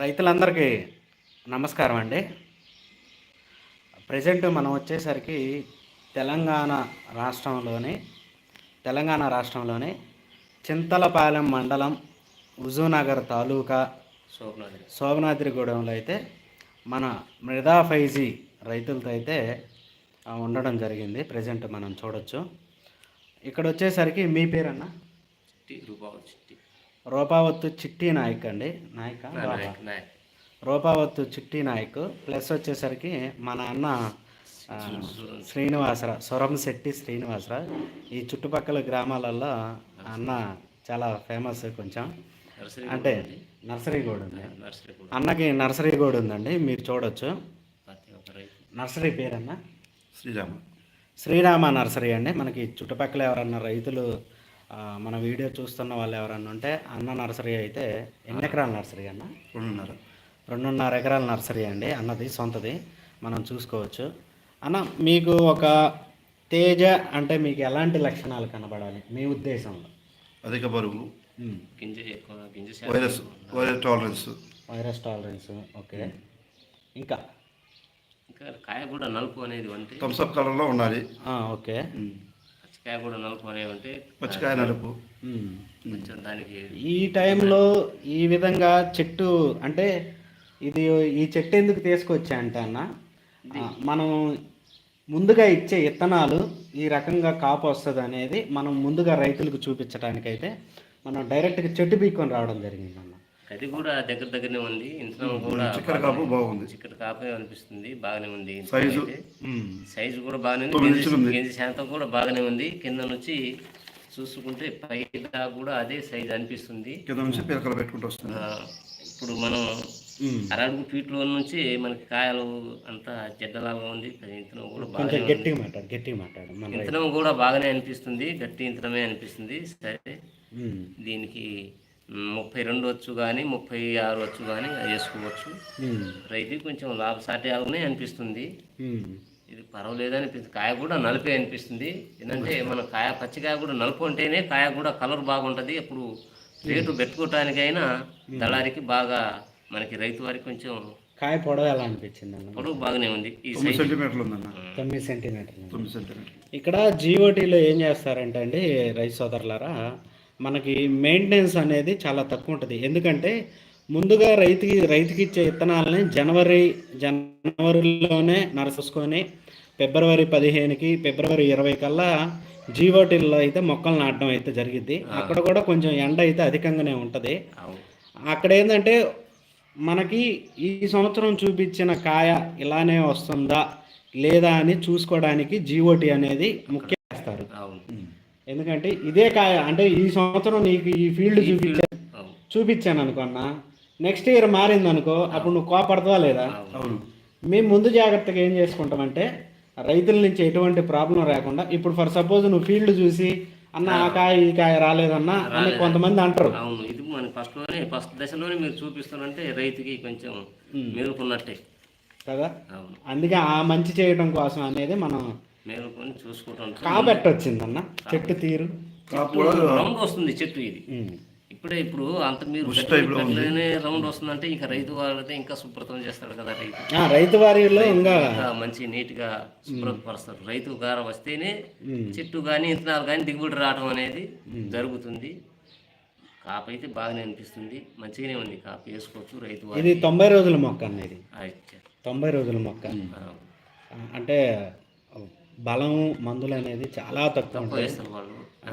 రైతులందరికీ నమస్కారం అండి. ప్రజెంట్ మనం వచ్చేసరికి తెలంగాణ రాష్ట్రంలోని తెలంగాణ రాష్ట్రంలోని చింతలపాలెం మండలం హుజూనగర్ తాలూకా శోభనాద్రి శోభనాద్రిగూడెంలో అయితే మన మృదా ఫైజీ రైతులతో అయితే ఉండడం జరిగింది. ప్రజెంట్ మనం చూడొచ్చు. ఇక్కడ వచ్చేసరికి మీ పేరన్నా? చిట్టి. రూపావత్తు చిట్టి నాయక్ అండి. నాయక? రూపావత్తు చిట్టి నాయక్. ప్లస్ వచ్చేసరికి మన అన్న ఆ, శ్రీనివాసరావు సొరంశెట్టి శ్రీనివాసరావు ఈ చుట్టుపక్కల గ్రామాలలో అన్న చాలా ఫేమస్ కొంచెం. అంటే నర్సరీ కూడా ఉంది. అన్నకి నర్సరీ కూడా ఉందండి. మీరు చూడొచ్చు. నర్సరీ పేరన్న? శ్రీరామ. శ్రీరామ నర్సరీ అండి. మనకి చుట్టుపక్కల ఎవరన్నా రైతులు మన వీడియో చూస్తున్న వాళ్ళు ఎవరన్నా ఉంటే అన్న నర్సరీ అయితే ఎన్ని ఎకరాల నర్సరీ అన్న? రెండున్నర. రెండున్నర ఎకరాల నర్సరీ అండి. అన్నది సొంతది. మనం చూసుకోవచ్చు. అన్న మీకు ఒక తేజ అంటే మీకు ఎలాంటి లక్షణాలు కనబడాలి మీ ఉద్దేశంలో? అధిక బరువు ఉమ్. గింజ ఎక్కువ గింజ virus virus tolerance. Virus tolerance okay. ఇంకా? ఇంకా కాయ కూడా నలుపు అనేది అంటే థమ్స్అప్ కలర్లో ఉండాలి. ఆ, ఓకే. పచ్చికాయ కూడా నలుపు అనేవి అంటే పచ్చికాయ నలుపు. ఉమ్. కొంచెం దానికి ఈ టైంలో ఈ విధంగా చెట్టు అంటే ఇది ఈ చెట్టు ఎందుకు తీసుకొచ్చా అంటే అన్న మనం ముందుగా ఇచ్చే విత్తనాలు ఈ రకంగా కాపు వస్తుంది అనేది మనం ముందుగా రైతులకు చూపించడానికైతే మనం డైరెక్ట్గా చెట్టు పీక్కొని రావడం జరిగింది అది కూడా దగ్గర దగ్గరనే ఉంది. ఇంట్లో కూడా చిక్కర కాపు బాగుంది. చిక్కడ కాపే అనిపిస్తుంది. బాగానే ఉంది. సైజు? సైజు కూడా బాగానే ఉంది. గింజ- శాతం కూడా బాగానే ఉంది. కింద నుంచి చూసుకుంటే పైన కూడా అదే సైజు అనిపిస్తుంది. కింద నుంచి పిలకలు పెట్టుకుంటూ వస్తుంది. ఇప్పుడు మనం. అరడుగు ఫీట్లో నుంచి మనకి కాయలు అంతా చెడ్డలాగా ఉంది. ఇంతనం కూడా ఉంది. గట్టిగా మాట్లాడు గట్టిగా మాట్లాడు. ఇంతనం కూడా బాగానే అనిపిస్తుంది. గట్టి ఇంతనమే అనిపిస్తుంది. సరే. దీనికి ముప్పై రెండు వచ్చు కానీ ముప్పై ఆరు వచ్చు కానీ వేసుకోవచ్చు. రైతు కొంచెం లాభసాటిగానే అనిపిస్తుంది. ఇది పర్వాలేదు అనిపిస్తుంది. కాయ కూడా నలిపే అనిపిస్తుంది. ఏంటంటే మన కాయ పచ్చికాయ కూడా నలుపు అంటేనే కాయ కూడా కలర్ బాగుంటుంది. అప్పుడు రేటు పెట్టుకోవటానికైనా దళారికి బాగా మనకి రైతు వారికి కొంచెం కాయ పొడవు ఎలా అనిపించింది అన్న? పొడవు బాగానే ఉంది. తొమ్మిది సెంటీమీటర్లు ఇక్కడ జీఓటీలో ఏం చేస్తారంటే అండి రైతు సోదరులారా మనకి మెయింటెనెన్స్ అనేది చాలా తక్కువ ఉంటుంది. ఎందుకంటే ముందుగా రైతుకి రైతుకి ఇచ్చే విత్తనాలని జనవరి జనవరిలోనే నరసేసుకొని ఫిబ్రవరి పదిహేనుకి ఫిబ్రవరి ఇరవై కల్లా జీఓటీల్లో అయితే మొక్కలు నాటడం అయితే జరిగిద్ది. అక్కడ కూడా కొంచెం ఎండ అయితే అధికంగానే ఉంటుంది. అక్కడ ఏంటంటే మనకి ఈ సంవత్సరం చూపించిన కాయ ఇలానే వస్తుందా లేదా అని చూసుకోవడానికి జీఓటీ అనేది ముఖ్య చేస్తారు. ఎందుకంటే ఇదే కాయ అంటే ఈ సంవత్సరం నీకు ఈ ఫీల్డ్ చూపించా చూపించాను అనుకున్నా. నెక్స్ట్ ఇయర్ మారింది అనుకో అప్పుడు నువ్వు కోపడతావా లేదా? అవును. మేము ముందు జాగ్రత్తగా ఏం చేసుకుంటామంటే రైతుల నుంచి ఎటువంటి ప్రాబ్లం రాకుండా ఇప్పుడు ఫర్ సపోజ్ నువ్వు ఫీల్డ్ చూసి అన్న ఆ కాయ ఈ కాయ రాలేదన్నా అని కొంతమంది అంటారు. అవును. ఇది మన ఫస్ట్లోనే ఫస్ట్ దశలోనే మీరు చూపిస్తారంటే రైతుకి కొంచెం మేలుకున్నట్టే. కదా? అవును. అందుకే ఆ మంచి చేయడం కోసం అనేది మనం మేలుకొని చూసుకుంటాం కాబెట్ట వచ్చిందన్న చెట్టు తీరు. రౌండ్ వస్తుంది చెట్టు ఇది. ఇప్పుడే ఇప్పుడు అంత మీరు రౌండ్ వస్తుందంటే ఇంకా రైతు వాళ్ళైతే ఇంకా శుభ్రతం చేస్తాడు కదా రైతు. ఆ, రైతు వారిలో ఇంకా మంచి నీట్గా శుభ్రపరుస్తారు రైతు గారం వస్తేనే. చెట్టు కానీ ఇత్తనాలు కానీ దిగుబడి రావడం అనేది జరుగుతుంది. కాపు అయితే బాగానే అనిపిస్తుంది. మంచిగానే ఉంది కాపు వేసుకోవచ్చు రైతు వారు ఇది తొంభై రోజుల మొక్క అన్న ఇది. ఆ, ఇచ్చారు. తొంభై రోజుల మొక్క. అంటే బలం మందులు అనేది చాలా తక్కువ ఉంటాయి.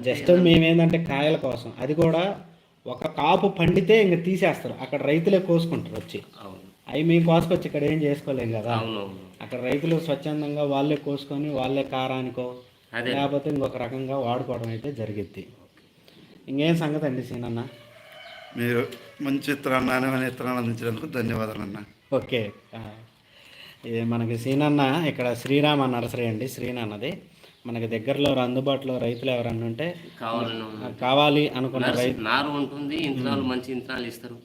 జస్ట్ మేమేందంటే కాయల కోసం. అది కూడా ఒక కాపు పండితే ఇంక తీసేస్తారు. అక్కడ రైతులే కోసుకుంటారు వచ్చి. అవును. అవి మేము కోసుకొచ్చి ఇక్కడ ఏం చేసుకోలేం కదా. అక్కడ రైతులు స్వచ్ఛందంగా వాళ్ళే కోసుకొని వాళ్ళే కారానికో అదే. లేకపోతే ఇంకొక రకంగా వాడుకోవడం అయితే జరిగిద్ది. ఇంకేం సంగతి అండి సీనన్న? మీరు మంచి ఇత్తనాలు నాణ్యమైన ఇత్తనాలు అందించినందుకు ధన్యవాదాలు అన్న. ఓకే. మనకి సీనన్న ఇక్కడ శ్రీరామ నర్సరీ అండి శ్రీనన్నది. మనకి దగ్గరలో అందుబాటులో రైతులు ఎవరన్నా ఉంటే కావాలని కావాలి అనుకున్న రైతు నారు ఉంటుంది ఇంతనాలు మంచి ఇస్తారు.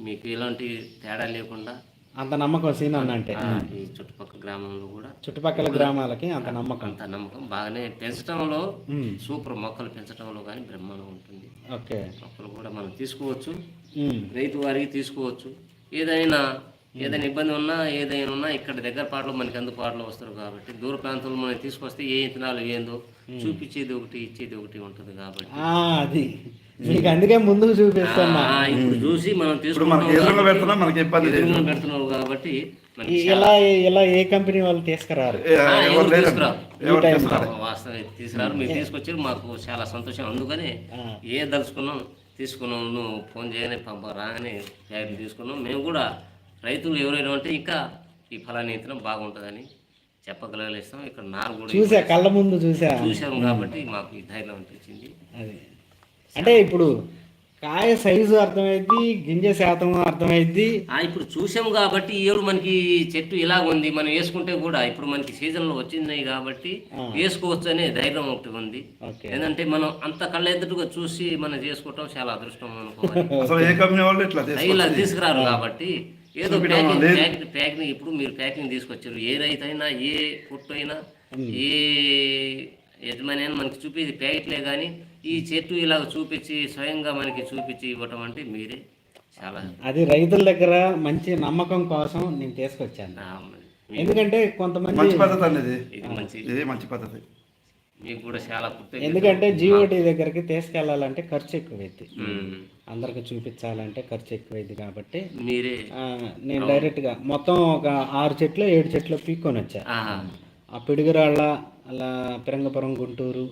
మీకు ఎలాంటి తేడా లేకుండా అంత నమ్మకం సీనన్న అంటే. ఈ చుట్టుపక్కల గ్రామంలో కూడా చుట్టుపక్కల గ్రామాలకి అంత నమ్మకం. అంత నమ్మకం. బాగానే పెంచడంలో. సూపర్ మొక్కలు పెంచడంలో కానీ బ్రహ్మాండం ఉంటుంది. ఓకే. మొక్కలు కూడా మనం తీసుకోవచ్చు. రైతు వారికి తీసుకోవచ్చు. ఏదైనా ఏదైనా ఇబ్బంది ఉన్నా ఏదైనా ఉన్నా ఇక్కడ దగ్గర పాటలో మనకి అందుబాటులో వస్తారు కాబట్టి దూర ప్రాంతంలో మనం తీసుకొస్తే ఏ ఇతనాలు ఏందో చూపించేది ఒకటి ఇచ్చేది ఒకటి ఉంటుంది కాబట్టి. ఆ, అది. మీకు అందుకే ముందుకు చూపిస్తున్నా. ఇప్పుడు చూసి మనం తీసుకుంటున్నాం పెడుతున్నావు కాబట్టి ఇలా ఇలా ఏ కంపెనీ వాళ్ళు తీసుకురారు? వాస్తవం తీసుకురారు? మీరు తీసుకొచ్చారు మాకు చాలా సంతోషం. అందుకని. ఏ దలుచుకున్నాం తీసుకున్నాం నువ్వు ఫోన్ చేయని పంప రాగానే తీసుకున్నాం. మేము కూడా రైతులు ఎవరైనా ఉంటే ఇంకా ఈ ఫలాన్ని ఇతనం బాగుంటుందని చెప్పగలిగిస్తాం ఇక్కడ కూడా చూసా కళ్ళ ముందు చూసా. చూసాం కాబట్టి మాకు ఈ ధైర్యం అనిపించింది. అది. అంటే ఇప్పుడు కాయ సైజు అర్థమైద్ది గింజ శాతం అర్థమైద్ది. ఆ, ఇప్పుడు చూసాం కాబట్టి ఈ ఏడు మనకి చెట్టు ఇలా ఉంది. మనం వేసుకుంటే కూడా ఇప్పుడు మనకి సీజన్లో వచ్చినాయి కాబట్టి వేసుకోవచ్చు అనే ధైర్యం ఒకటి ఉంది. ఏంటంటే మనం అంత కళ్ళెదురుగా చూసి మనం చేసుకోవటం చాలా అదృష్టం అనుకోవాలి. ఇలా తీసుకురారు కాబట్టి ఏదో ప్యాకింగ్ ప్యాకింగ్ ప్యాకింగ్ ఇప్పుడు మీరు ప్యాకింగ్ తీసుకొచ్చారు. ఏ రైతు అయినా ఏ పుట్టు అయినా ఏ యజమాని అయినా మనకి చూపేది ప్యాకెట్లే కానీ ఈ చెట్టు ఇలా చూపించి స్వయంగా మనకి చూపించి ఇవ్వటం అంటే మీరే చాలా అది రైతుల దగ్గర మంచి నమ్మకం కోసం నేను తీసుకొచ్చాను. ఎందుకంటే కొంతమంది మంచి పద్ధతి అండి ఇది. ఇది మంచి ఇది మంచి పద్ధతి. మీకు కూడా చాలా కృతజ్ఞతలు. ఎందుకంటే జీఓటీ దగ్గరికి తీసుకెళ్ళాలంటే ఖర్చు ఎక్కువైంది ఉమ్. అందరికి చూపించాలంటే ఖర్చు ఎక్కువైంది కాబట్టి మీరే నేను డైరెక్ట్గా మొత్తం ఒక ఆరు చెట్లు ఏడు చెట్లు పీక్కొని వచ్చా. ఆ పిడుగురాళ్ళ అలా పిరంగపురం గుంటూరు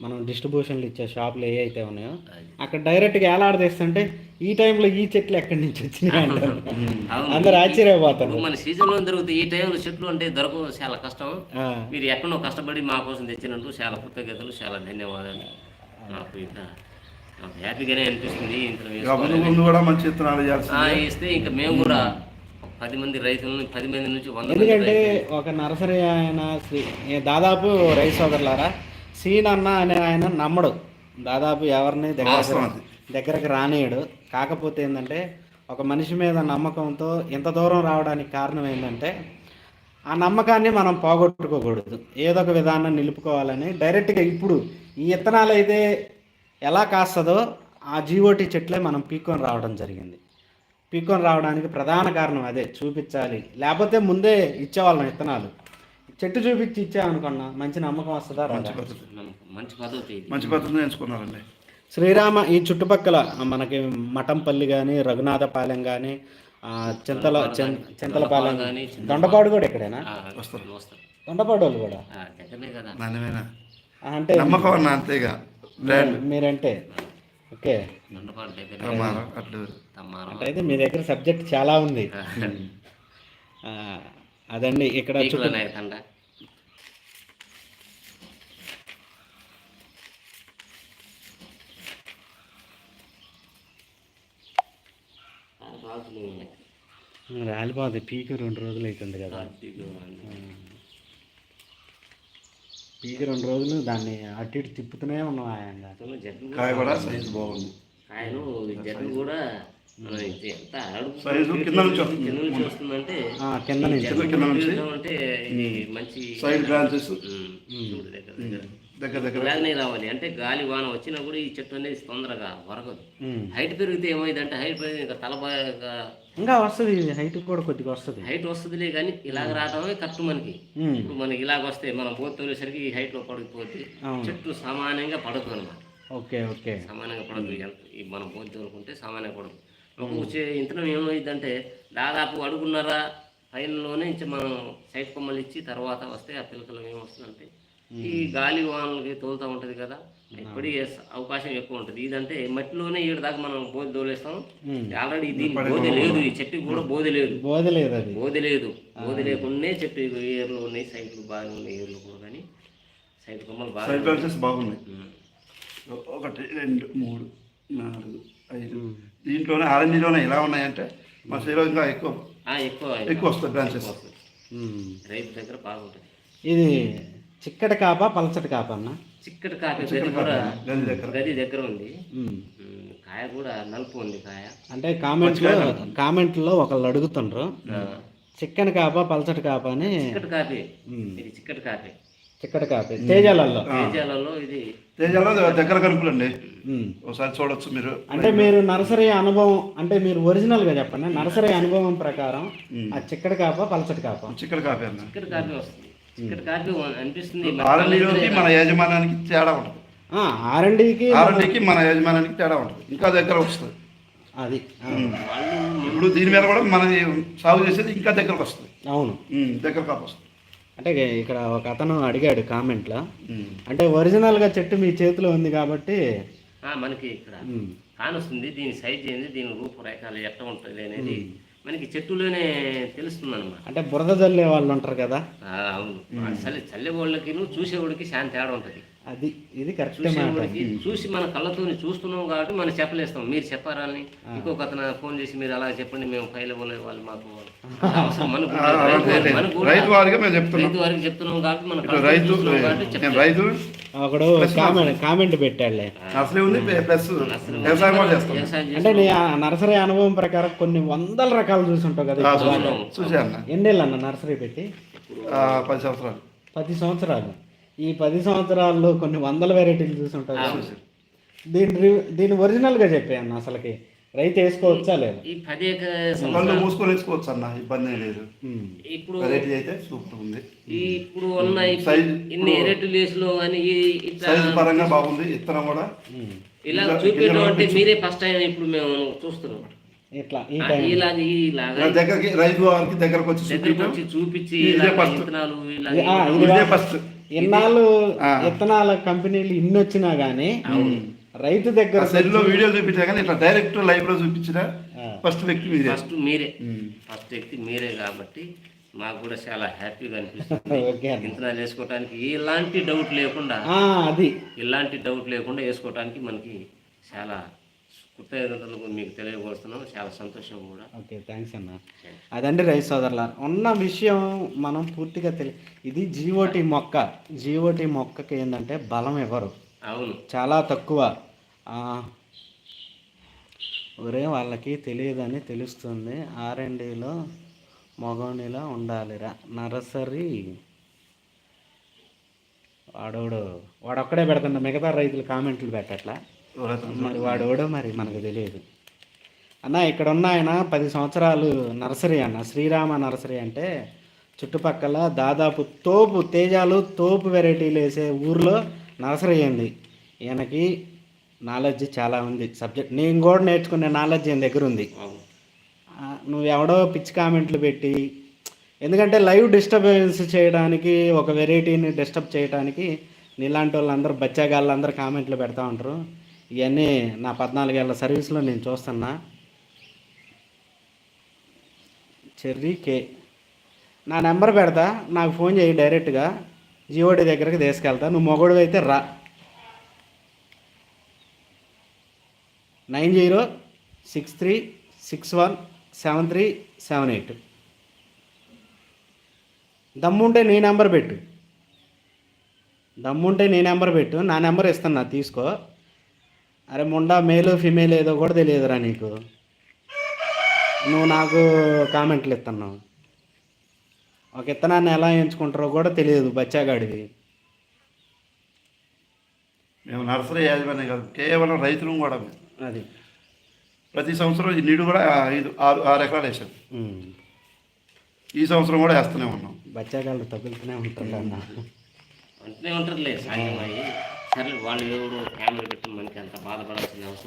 మనం డిస్ట్రిబ్యూషన్లు ఇచ్చే షాపులు ఏ అయితే ఉన్నాయో అక్కడ డైరెక్ట్గా ఏలాడదీస్తుంటే ఈ టైంలో ఈ చెట్లు ఎక్కడి నుంచి వచ్చినాయి అంటారు. అందరు ఆశ్చర్యపోతారు. మన సీజన్లో దొరుకుతాయి ఈ టైంలో చెట్లు అంటే దొరకవు చాలా కష్టం. మీరు ఎక్కడో కష్టపడి మా కోసం తెచ్చినందుకు చాలా కృతజ్ఞతలు చాలా ధన్యవాదాలు. నాకు హ్యాపీగానే అనిపిస్తుంది ఇంత కూడా మంచి ఇస్తే ఇంకా మేము కూడా పది మంది రైతులను పది మంది నుంచి వంద ఎందుకంటే ఒక నర్సరీ ఆయన దాదాపు రైతు సోదరులారా సీన్ అన్న అనే ఆయన నమ్మడు. దాదాపు ఎవరిని దగ్గర. దగ్గరకు రానియడు. కాకపోతే ఏంటంటే ఒక మనిషి మీద నమ్మకంతో ఇంత దూరం రావడానికి కారణం ఏంటంటే ఆ నమ్మకాన్ని మనం పోగొట్టుకోకూడదు. ఏదో ఒక విధానం నిలుపుకోవాలని డైరెక్ట్గా ఇప్పుడు ఈ విత్తనాలు అయితే ఎలా కాస్తుందో ఆ జీఓటీ చెట్లే మనం పీక్కొని రావడం జరిగింది. పీక్కొని రావడానికి ప్రధాన కారణం అదే చూపించాలి. లేకపోతే ముందే ఇచ్చేవాళ్ళం విత్తనాలు చెట్టు చూపించి ఇచ్చామనుకున్నా. మంచి నమ్మకం వస్తుందా మంచి పద్ధతి. ఇది. మంచి పద్ధతిని ఎంచుకున్నారండి. శ్రీరామ ఈ చుట్టుపక్కల మనకి మఠంపల్లి కానీ రఘునాథపాలెం కానీ చింతల చింతలపాలెం కానీ దొండపాడు కూడా వస్తారు. పడపాడు వాళ్ళు కూడా? అంటే నమ్మకం అన్న అంతేగా. మీరంటే. ఓకే. అంటే అయితే మీ దగ్గర సబ్జెక్ట్ చాలా ఉంది. ఆ, అదండి ఇక్కడ రాలిపోతుంది పీకి రెండు రోజులు అవుతుంది కదా. పీకి రెండు రోజులు దాన్ని అటు ఇటు తిప్పుతూనే ఉన్నాం ఆయన జట్లు కాయ కూడా సైజు బాగుంది. కాయలు జట్లు కూడా ఇది ఎంత అడుగు సైజు కింద నుంచి. వస్తుంది. కింద నుంచి వస్తుందంటే ఆ, కింద నుంచి. జట్లు కింద నుంచి. అంటే ఇది మంచి సైడ్ బ్రాంచెస్. ఉమ్, చూడు దగ్గర దగ్గర. దగ్గర దగ్గర. ఇలాగనే రావాలి. అంటే గాలి వాన వచ్చినా కూడా ఈ చెట్టు అనేది తొందరగా వరగదు. హైట్ పెరిగితే ఏమైందంటే హైట్ పెరిగి ఇంకా తల ఇంకా వస్తుంది హైట్ కూడా కొద్దిగా వస్తుంది. హైట్ వస్తుందిలే కానీ ఇలాగ రావడమే కరెక్ట్ మనకి. ఇప్పుడు మనకి ఇలాగ వస్తే మనం బోత్ తోలేసరికి ఈ హైట్లో పడిపోతే. చెట్టు సమానంగా పడదు అనమాట ఓకే ఓకే. సమానంగా పడదు. మనం బోత్ తోలుకుంటే సమానంగా పడదు. ఒక్కొక్క చే- ఇంతనం ఏమైందంటే దాదాపు అడుగున్నర పైనలోనే ఇంచి మనం సైడ్ కొమ్మలు ఇచ్చి తర్వాత వస్తే ఆ పిలకలు ఏమొస్తుందంటే ఈ గాలి వానలకి తోలుతూ ఉంటుంది కదా ఎప్పటి అవకాశం ఎక్కువ ఉంటుంది. ఇదంటే మట్టిలోనే ఏడు దాకా మనం బోధి తోలేస్తాం. ఆల్రెడీ దీనికి బోధి లేదు ఈ చెట్టుకి కూడా బోధి లేదు. బోధలేదు అది. బోధి లేదు. బోధి లేకుండా చెట్టు ఏర్లు ఉన్నాయి సైట్లు బాగా ఉన్నాయి ఏర్లు కూడా కానీ సైట్ కొమ్మలు బాగా సైడ్ బాగున్నాయి. ఒకటి రెండు మూడు నాలుగు ఐదు దీంట్లోనే ఆరెంజ్లోనే ఎలా ఉన్నాయంటే మా సైలో ఇంకా ఎక్కువ ఆ, ఎక్కువ ఎక్కువ బ్రాంచెస్. వస్తుంది. ఉమ్. రైతు దగ్గర బాగుంటుంది. ఇది చిక్కటి కాప పలచటి కాప అన్న? చిక్కటి కాఫీ గది కూడా గది దగ్గర. గది దగ్గర ఉంది. కాయ కూడా నలుపు ఉంది కాయ. అంటే కామెంట్లో కామెంట్లో ఒకళ్ళు అడుగుతుండ్రు. చిక్కని కాప పలచటి కాప అని చిక్కటి కాఫీ ఉమ్. ఇది చిక్కటి కాఫీ చిక్కటి కాపీ తేజాలలో తేజాలలో ఇది. తేజాలో దగ్గర కనుపులండి ఉమ్. ఒకసారి చూడొచ్చు మీరు. అంటే మీరు నర్సరీ అనుభవం అంటే మీరు ఒరిజినల్గా చెప్పండి. నర్సరీ అనుభవం ప్రకారం ఆ చిక్కటి కాప పలచటి కాప? చిక్కడ కాపీ అన్న. ఇక్కడ కాపీ వస్తుంది. ఇక్కడ కాపీ అనిపిస్తుంది. మన యాజమాన్యానికి తేడా ఉంటుంది. ఆర్ఎండికి ఆర్ఎండికి మన యాజమాన్యానికి తేడా ఉంటుంది. ఇంకా దగ్గర వస్తుంది. అది. ఇప్పుడు దీని మీద కూడా మన సాగు చేసేది ఇంకా దగ్గరకు వస్తుంది. అవును. దగ్గర కాపు వస్తుంది. అంటే ఇక్కడ ఒక అతను అడిగాడు కామెంట్లో. అంటే ఒరిజినల్గా చెట్టు మీ చేతిలో ఉంది కాబట్టి ఆ, మనకి ఇక్కడ కానొస్తుంది. దీని సైజ్ ఏంది? దీని రూపురేఖలు ఎట్లా ఉంటుంది అనేది మనకి చెట్టులోనే తెలుస్తుంది అనమాట అంటే బురద జల్లే వాళ్ళు ఉంటారు కదా? అవును. చల్లి చల్లే చూసేవాడికి శాంతి తేడా ఉంటుంది అది ఇది కరెక్ట్ మాట. చూసి మన కళ్ళతో చూస్తున్నాం కాబట్టి మనం చెప్పలేస్తాం. మీరు చెప్పారని ఇంకొక అతను ఫోన్ చేసి మీరు అలా చెప్పండి మేము ఫైల్ ఇవ్వలేదు వాళ్ళు మాకు అవసరం. మనకు రైతు వారికి చెప్తున్నాం. కాబట్టి మన రైతు. రైతు? ఒకడు కామెంట్ కామెంట్ పెట్టాడులే. అంటే నీ ఆ నర్సరీ అనుభవం ప్రకారం కొన్ని వందల రకాలు చూసుంటావు కదా ఎన్నేళ్ళు అన్న నర్సరీ పెట్టి? ఆ, పది సంవత్సరాలు. పది సంవత్సరాలు. ఈ పది సంవత్సరాల్లో కొన్ని వందల వెరైటీలు చూసుంటావు కదా. దీని దీని ఒరిజినల్గా చెప్పే అన్న అసలుకి. రైతు వేసుకోవచ్చా లేదా? ఈ పది మూసుకొని వేసుకోవచ్చు అన్న ఇబ్బంది లేదు. ఇప్పుడు అయితే సూపర్ ఉంది. ఈ ఇప్పుడు ఉన్న ఇన్ని ఎరెట్ లేసులు కానీ ఈ- ఇట్లా సైజ్ పరంగా బాగుంది ఇత్తనం కూడా. ఇలా చూపించడం అంటే మీరే ఫస్ట్ టైం ఇప్పుడు మేము చూస్తున్నాం. ఇట్లా టైం ఇలాగ దగ్గరికి రైతు వారికి దగ్గరకు వచ్చి దగ్గరకు చూపించడం వచ్చి చూపించి ఇదే ఇలా ఫస్ట్. ఇన్నాళ్ళు. విత్తనాల కంపెనీలు ఇన్ని వచ్చినా గానీ రైతు దగ్గర సెల్లో వీడియో చూపించా కానీ ఇట్లా డైరెక్ట్ లైవ్లో చూపించిన. ఫస్ట్ వ్యక్తి మీరే. ఫస్ట్ మీరే. ఫస్ట్ వ్యక్తి మీరే కాబట్టి మాకు కూడా చాలా హ్యాపీగా అనిపిస్తుంది. విత్తనాలు వేసుకోవడానికి ఎలాంటి డౌట్ లేకుండా ఆ, అది. ఎలాంటి డౌట్ లేకుండా వేసుకోవడానికి మనకి చాలా కృతజ్ఞతలు మీకు తెలియజేస్తున్నాం చాలా సంతోషం కూడా. ఓకే థ్యాంక్స్ అన్న. అదండి రైతు సోదరుల ఉన్న విషయం మనం పూర్తిగా తెలి ఇది జీఓటి మొక్క. జీఓటి మొక్కకి ఏంటంటే బలం ఇవ్వరు అవును. చాలా తక్కువ. ఒరే వాళ్ళకి తెలియదని తెలుస్తుంది. ఆర్ఎండిలో మగోనిలా ఉండాలిరా. నర్సరీ. వాడోడు వాడొక్కడే పెడుతుండ. మిగతా రైతులు కామెంట్లు పెట్టట్లా? మరి వాడోడో మరి మనకు తెలియదు. అన్న ఇక్కడ ఉన్న ఆయన పది సంవత్సరాలు నర్సరీ అన్న. శ్రీరామ నర్సరీ అంటే చుట్టుపక్కల దాదాపు తోపు తేజాలు తోపు వెరైటీలు వేసే ఊర్లో నర్సరీ ఉంది ఈయనకి నాలెడ్జ్ చాలా ఉంది. సబ్జెక్ట్ నేను కూడా నేర్చుకునే నాలెడ్జ్ ఈయన దగ్గర ఉంది. నువ్వు ఎవడో పిచ్చి కామెంట్లు పెట్టి ఎందుకంటే లైవ్ డిస్టర్బెన్స్ చేయడానికి ఒక వెరైటీని డిస్టర్బ్ చేయడానికి నీలాంటి వాళ్ళందరూ బచ్చాగాళ్ళందరూ కామెంట్లు పెడతా ఉంటారు. ఇవన్నీ నా పద్నాలుగేళ్ళ సర్వీస్లో నేను చూస్తున్నా. చెర్రీ కే. నా నెంబర్ పెడతా నాకు ఫోన్ చేయి డైరెక్ట్గా. జియోడి దగ్గరికి తీసుకెళ్తా నువ్వు మొగడు అయితే రా. Nine zero six three six one seven three seven eight. దమ్ముంటే నీ నెంబర్ పెట్టు. దమ్ముంటే నీ నెంబర్ పెట్టు నా నెంబర్ ఇస్తాను నా తీసుకో. అరే ముండా మేలు ఫిమేల్ ఏదో కూడా తెలియదురా నీకు. నువ్వు నాకు కామెంట్లు ఇస్తున్నావు ఒక ఇత్తనాన్ని ఎలా ఎంచుకుంటారో కూడా తెలియదు బచ్చాగాడివి. మేము నర్సరీ యాజమాన్యం కాదు కేవలం రైతులు కూడా మేము. అది. ప్రతి సంవత్సరం ఈ నీడు కూడా ఐదు ఆరు ఆరు ఎకరాలు వేసాం. ఈ సంవత్సరం కూడా వేస్తూనే ఉన్నాం. బచ్చాగాళ్ళు తగులుతూనే ఉంటుంది అన్న సాధ్యమయ్యి సరే వాళ్ళు ఎవరు కెమెరా పెట్టి మనకి అంత బాధపడాల్సిన అవసరం